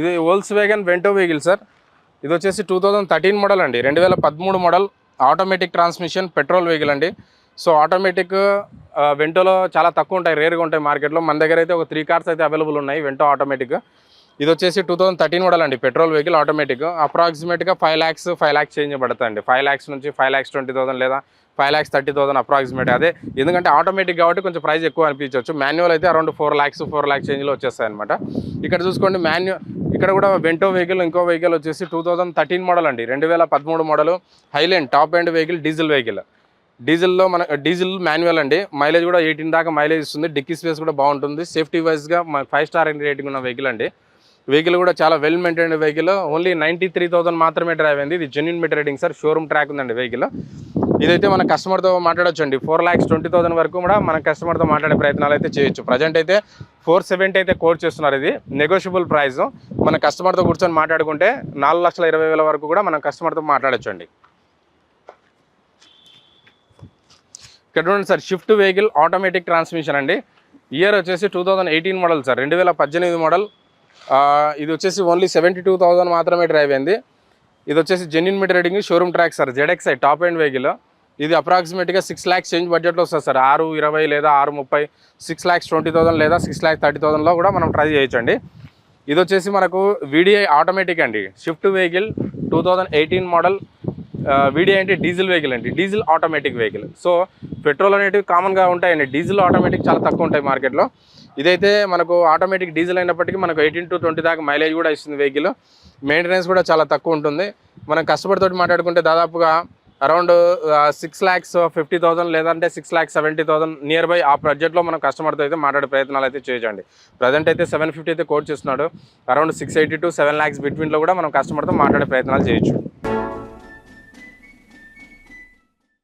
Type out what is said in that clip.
ఇది Volkswagen Vento vehicle sir ఇది వచ్చేసి టూ థౌజండ్ థర్టీన్ మోడల్ అండి. రెండు వేల పదమూడు model automatic transmission petrol vehicle అండి. సో ఆటోమేటిక్ వెంటోలో చాలా తక్కువ ఉంటాయి రేర్గా ఉంటాయి మార్కెట్లో. మన దగ్గర అయితే ఒక త్రీ కార్స్ అయితే అవైలబుల్ ఉన్నాయి వెంటో ఆటోమేటిక్ ఇది వచ్చేసి టూ థౌసండ్ థర్టీన్ మోడల్ అండి పెట్రోల్ వెహికల్ ఆటోమేటిక్ అప్రాక్సిమేట్గా five lakhs five lakhs change పడుతుంది ఫైవ్ ల్యాక్స్ నుంచి ఫైవ్ ల్యాక్స్ ట్వంటీ థౌసండ్ లేదా five lakhs thirty thousand approximate అదే ఎందుకంటే ఆటోమేటిక్ కాబట్టి కొంచెం ప్రైస్ ఎక్కువ అనిపించవచ్చు. మాన్యువల్ అయితే around four lakhs four lakhs చేంజ్లో వచ్చేస్తాయి అనమాట ఇక్కడ చూసుకోండి మాన్యువల్ ఇక్కడ కూడా వెంటో వెహికల్ ఇంకో వెహికల్ వచ్చేసి టూ థౌసండ్ థర్టీన్ మోడల్ అండి. రెండు వేల పదమూడు model highline top end vehicle diesel vehicle డీజిల్లో మన డీజిల్ మాన్యువల్ అండి. మైలేజ్ కూడా ఎయిటీన్ దాకా మైలేజ్ ఇస్తుంది. డిక్కీ స్పేస్ కూడా బాగుంటుంది. సేఫ్టీ వైజ్గా ఫైవ్ స్టార్ రేటింగ్ ఉన్న వెహికల్ అండి. వెహికల్ కూడా చాలా well maintained vehicle only ninety three thousand మాత్రమే డ్రైవ్ అయింది. ఇది genuine meter rating sir showroom track ఉందండి వెహికల్ ఇదైతే మన కస్టమర్తో మాట్లాడచ్చు అండి ఫోర్ ల్యాక్స్ ట్వంటీ థౌసండ్ వరకు కూడా మన కస్టమర్తో మాట్లాడే ప్రయత్నాలు అయితే చేయొచ్చు. ప్రజెంట్ అయితే ఫోర్ సెవెంటీ అయితే కోట్ చేస్తున్నారు ఇది. నెగోషియబుల్ ప్రైస్ మన కస్టమర్తో కూర్చొని మాట్లాడుకుంటే నాలుగు లక్షల ఇరవై వేల వరకు కూడా మనం కస్టమర్తో మాట్లాడచ్చు అండి ఇక్కడ చూడండి sir shift vehicle automatic transmission అండి. ఇయర్ వచ్చేసి two thousand eighteen model sir. రెండు వేల పద్దెనిమిది మోడల్ ఇది వచ్చేసి ఓన్లీ సెవెంటీ టూ థౌసండ్ మాత్రమే డ్రైవ్ అయింది. ఇది వచ్చేసి genuine meter rating showroom track sir. ZXI top end vehicle ఇది అప్రాక్సిమేట్గా సిక్స్ ల్యాక్స్ చేంజ్ బడ్జెట్లో వస్తుంది సార్. ఆరు ఇరవై లేదా ఆరు ముప్పై సిక్స్ ల్యాక్స్ ట్వంటీ థౌసండ్ లేదా సిక్స్ ల్యాక్స్ థర్టీ థౌసండ్లో కూడా మనం ట్రై చేయొచ్చండి. ఇది వచ్చేసి మనకు వీడిఐ ఆటోమేటిక్ అండి. Shift vehicle two thousand eighteen model VDI అంటే డీజిల్ వెహికల్ అండి. Diesel automatic vehicle so petrol అనేటివి కామన్గా ఉంటాయండి. డీజిల్ ఆటోమేటిక్ చాలా తక్కువ ఉంటాయి మార్కెట్లో ఇదైతే మనకు ఆటోమేటిక్ డీజిల్ అయినప్పటికీ మనకు ఎయిటీన్ టు ట్వంటీ దాకా మైలేజ్ కూడా ఇస్తుంది వెహికల్ మెయింటెనెన్స్ కూడా చాలా తక్కువ ఉంటుంది. మనం కస్టమర్ తోటి మాట్లాడుకుంటే దాదాపుగా around six lakhs fifty thousand లేదంటే six lakhs seventy thousand near by ఆ బడ్జెట్లో మనం కస్టమర్తో అయితే మాట్లాడే ప్రయత్నాలు అయితే చేయండి ప్రజెంట్ అయితే సెవెన్ ఫిఫ్టీ అయితే కోట్ చేస్తున్నాడు. Around six eighty to seven lakhs బిట్వీన్లో కూడా మనం కస్టమర్తో మాట్లాడే ప్రయత్నాలు చేయొచ్చు.